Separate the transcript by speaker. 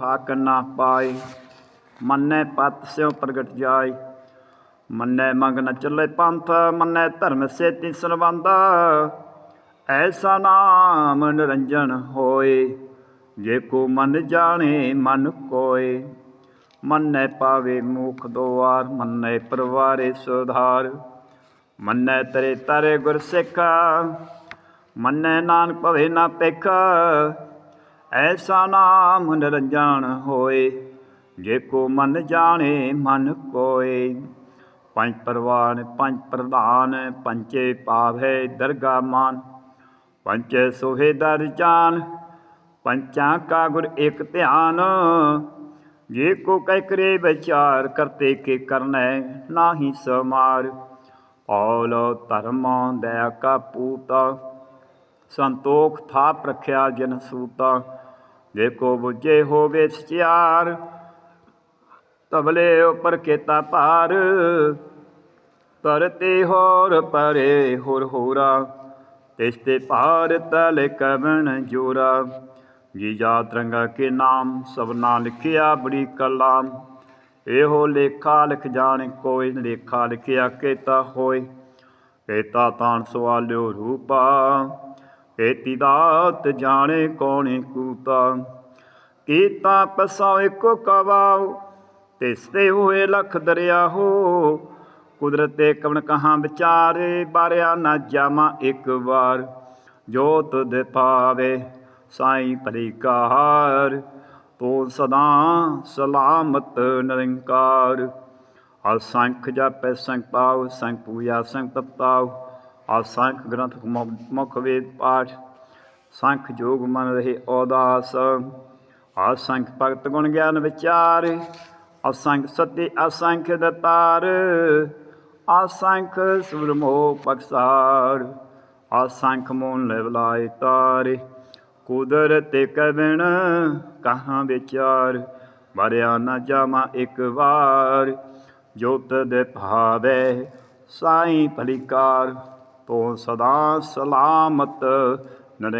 Speaker 1: ਠਾਕ ਨਾ ਪਾਏ। ਮੰਨੈ ਪਤ ਸਿਉ ਪ੍ਰਗਟ ਜਾਏ। ਮੰਨੈ ਮੰਗ ਨ ਚੱਲੇ ਪੰਥ, ਮੰਨੈ ਧਰਮ ਸੇਤੀ ਸੰਬੰਧ ਐਸਾ ਨਾਮ ਨਿਰੰਜਨ ਹੋਏ, ਜੇ ਕੋ ਮਨ ਜਾਣੇ ਮਨ ਕੋਏ। ਮੰਨੈ ਪਾਵੇ ਮੁਖ ਦੁਆਰ ਮੰਨੈ ਪਰਵਾਰੇ ਸੁਧਾਰ। ਮੰਨੈ ਤਰੇ ਤਰੇ ਗੁਰ ਸਿੱਖਾ, ਮੰਨੈ ਨਾਨਕ ਭਵੇ ਨਾ ਪੇਖਾ ਐਸਾ ਨਾਮ ਨਿਰੰਜਨ ਹੋਏ, ਜੇ ਕੋ ਮਨ ਜਾਣੇ, ਮਨ ਕੋਏ। ਪੰਜ ਪਰਵਾਨ, ਪੰਜ ਪ੍ਰਧਾਨ ਪੰਚੇ ਪਾਵੇ ਦਰਗਾ ਮਾਨ। ਪੰਚੇ ਸੋਹੇ ਦਰ ਜਾਨ, ਪੰਚਾਂ ਕਾ ਗੁਰ ਇੱਕ ਧਿਆਨ। ਜੇ ਕੋ ਕਹਿ ਕਰੇ ਵਿਚਾਰ, ਕਰਤੇ ਕੇ ਕਰਨੈ ਨਾਹੀ ਸਮਾਰ। ਔਲ ਧਰਮ ਦਇਆ ਕਾ ਪੂਤਾ, ਸੰਤੋਖ ਥਾਪ ਰਖਿਆ ਜਨ ਸੂਤਾ। ਜੇ ਕੋ ਬੁਝੇ ਹੋਵੇ ਸਚਿਆਰ ਤਬਲੇ ਉਪਰ ਕੇਤਾ ਭਾਰ ਤਰਤੇ ਹੋਰ ਪਰੇ ਹੋਰ ਹੋਰਾ, ਤਿਸ ਤੇ ਭਾਰ ਤਲ ਕਵਣ ਜੋਰਾ। ਜੀ ਜਾ ਤਰੰਗਾ ਕੇ ਨਾਮ ਸਭਨਾ ਲਿਖਿਆ ਬੜੀ ਕਲਾਮ। ਇਹੋ ਲੇਖਾ ਲਿਖ ਜਾਣ ਕੋਈ, ਲੇਖਾ ਲਿਖਿਆ ਕੇਤਾ ਹੋਏ। ਕੇਤਾ ਤਾਣ ਸਵਾਲਿਓ ਰੂਪਾ ਕੇਤੀ ਦਾਤ ਜਾਣੇ ਕੌਣੇ ਕੂਤਾ। ਕੀਤਾ ਪਸਾਉ ਇੱਕੋ ਕਵਾਉ, ਤਿਸ ਤੇ ਹੋਏ ਲਖ ਦਰਿਆ ਹੋ ਕੁਦਰਤ ਤੇ ਕਵਣ ਕਹਾਂ ਵਿਚਾਰੇ, ਬਾਰਿਆ ਨਾ ਜਾਮਾ ਇੱਕ ਵਾਰ। ਜੋਤ ਦੇ ਪਾਵੇ ਸਾਈ ਭਲੀ ਕਾਰ, ਤੋ ਸਦਾ ਸਲਾਮਤ ਨਿਰੰਕਾਰ। ਅਸੰਖ ਜਪੈ ਸੰਖ ਪਾਉ ਸੰਖ ਪੂਜਾ ਸੰਖ ਤਪਤਾਉ ਅਸੰਖ ਗ੍ਰੰਥ ਮੁ- ਮੁਖ ਵੇਦ ਪਾਠ, ਸੰਖ ਜੋਗ ਮਨ ਰਹੇ ਉਦਾਸ ਅਸੰਖ ਭਗਤ ਗੁਣ ਗਿਆਨ ਵਿਚਾਰ ਅਸੰਖ ਸਤੀ ਅਸੰਖ ਦਤਾਰ ਅਸੰਖ ਸੁਰਮੋ ਪਕਸਾਰ ਅਸੰਖ ਮੋਨ ਲੈ ਬਲਾਏ ਤਾਰੇ, ਕੁਦਰਤ ਕਵਣ ਕਹਾਂ ਵਿਚਾਰ, ਮਰਿਆ ਨਾ ਜਾਮਾ ਇੱਕ ਵਾਰ, ਜੋਤ ਦੇ ਭਾਵੇ ਸਾਈ ਭਲੀਕਾਰ। ਤੋ ਸਦਾ ਸਲਾਮਤ ਨਰੇ